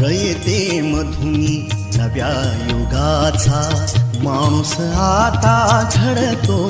रयते मधुनी नव्या युगाचा माणूस आता घडतो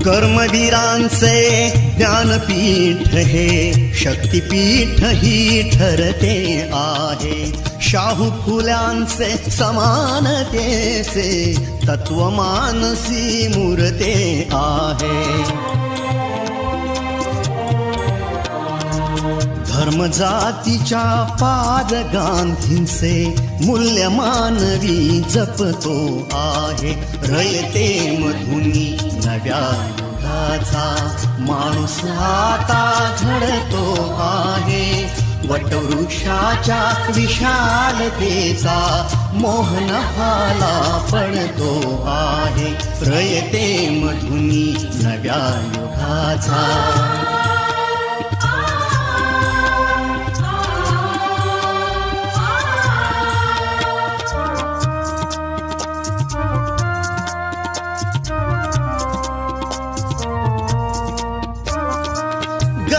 कर्मवीरांचे ज्ञानपीठ हे शक्तीपीठ ही ठरते आहे. शाहू फुल्यांचे समानतेचे तत्वमानसी मूर्ते आहे. धर्म जातीच्या पाद गांधींचे मूल्य मानवी जपतो आहे. रयते मधुनी नव्या युगाचा माणूस आता घडतो आहे. वटवृक्षाच्या विशालतेचा मोहनफाला पडतो आहे. रयते मधुनी नव्या युगाचा.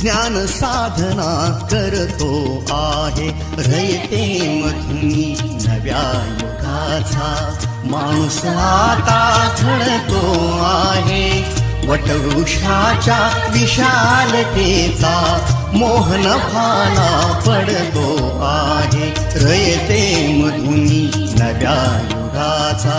ज्ञान साधना करतो आहे. रयते मधुनी नव्या युगाचा माणूस आता घडतो आहे. वटवृक्षाच्या विशालतेचा मोहन भाला पडतो आहे. रयते मधुनी नव्या युगाचा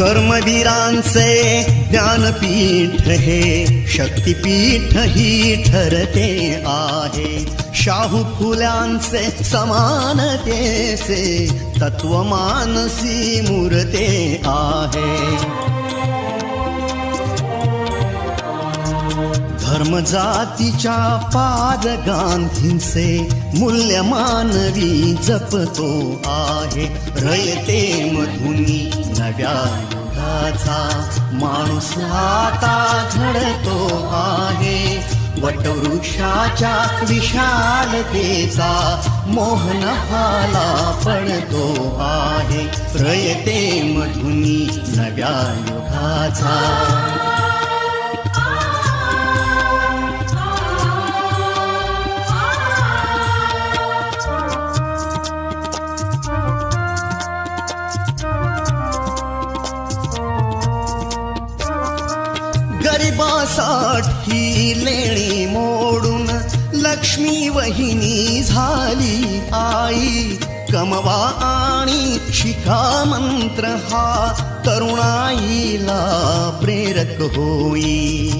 कर्मवीरांचे ज्ञानपीठ हे शक्तीपीठ ही ठरते आहे. शाहू फुल्यांचे समानतेचे तत्वमानसी मूर्ते आहे. धर्म जातीच्या पाद गांधींचे मूल्य मानवी जपतो आहे. रयते मधुनी नव्या युगाचा माणूस आता घडतो आहे. वटवृक्षाच्या विशालतेचा मोहन भाला पडतो आहे. रयते मधुनी नव्या युगाचा गरिबासाठी लेणी मोडून लक्ष्मी वहिनी झाली आई. कमवा आणि शिखा मंत्र हा तरुणाईला प्रेरक होई.